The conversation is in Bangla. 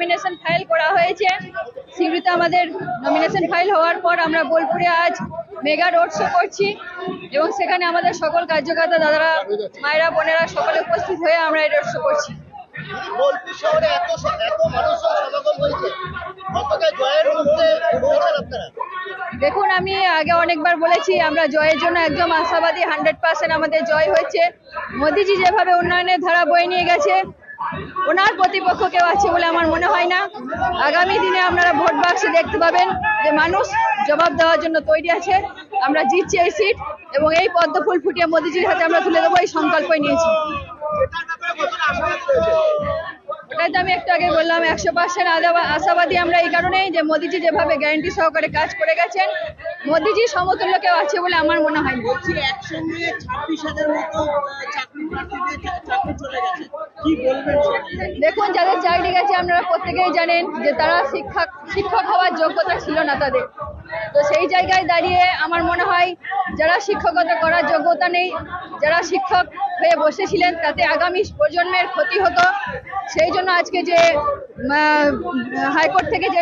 নমিনেশন ফাইল করা হয়েছে। সিউড়িতে আমাদের নমিনেশন ফাইল হওয়ার পর আমরা বোলপুরে আজ মেগা রোড শো করছি এবং সেখানে আমাদের সকল কার্যকর্তা দাদারা মায়েরা বোনেরা সকলে উপস্থিত হয়ে আমরা এই রোড শো করছি। বোলপুর শহরে এত এত মানুষের সমাগম হয়েছে। কতটা জয়ের মধ্যে রয়েছেন আপনারা? দেখুন আমি আগে অনেকবার বলেছি আমরা জয়ের জন্য একদম আশাবাদী হান্ড্রেড পার্সেন্ট আমাদের জয় হয়েছে। মোদিজি যেভাবে উন্নয়নের ধারা বয়ে নিয়ে গেছে ওনার প্রতিপক্ষ কেউ আছে বলে আমার মনে হয় না। আগামী দিনে আপনারা ভোট বাক্সে দেখতে পাবেন যে মানুষ জবাব দেওয়ার জন্য তৈরি আছে। আমরা জিতছি এই সিট এবং এই পদ্ম ফুল ফুটিয়ে মোদিজির হাতে আমরা তুলে দেবো এই সংকল্পই নিয়েছি। ওটাই তো আমি একটু আগে বললাম, একশো পার্সেন্ট আশাবাদী আমরা এই কারণেই যে মোদিজি যেভাবে গ্যারান্টি সহকারে কাজ করে গেছেন, মোদিজি সমতুল্য কেউ আছে বলে আমার মনে হয় দেখুন, যাদের চাকরি গেছে, আপনারা প্রত্যেকেই জানেন যে তারা শিক্ষক শিক্ষক হওয়ার যোগ্যতা ছিল না তাদের। তো সেই জায়গায় দাঁড়িয়ে আমার মনে হয়, যারা শিক্ষকতা করার যোগ্যতা নেই, যারা শিক্ষক হয়ে বসেছিলেন, তাতে আগামী প্রজন্মের ক্ষতি হতো। সেই জন্য আজকে যে হাইকোর্ট থেকে যে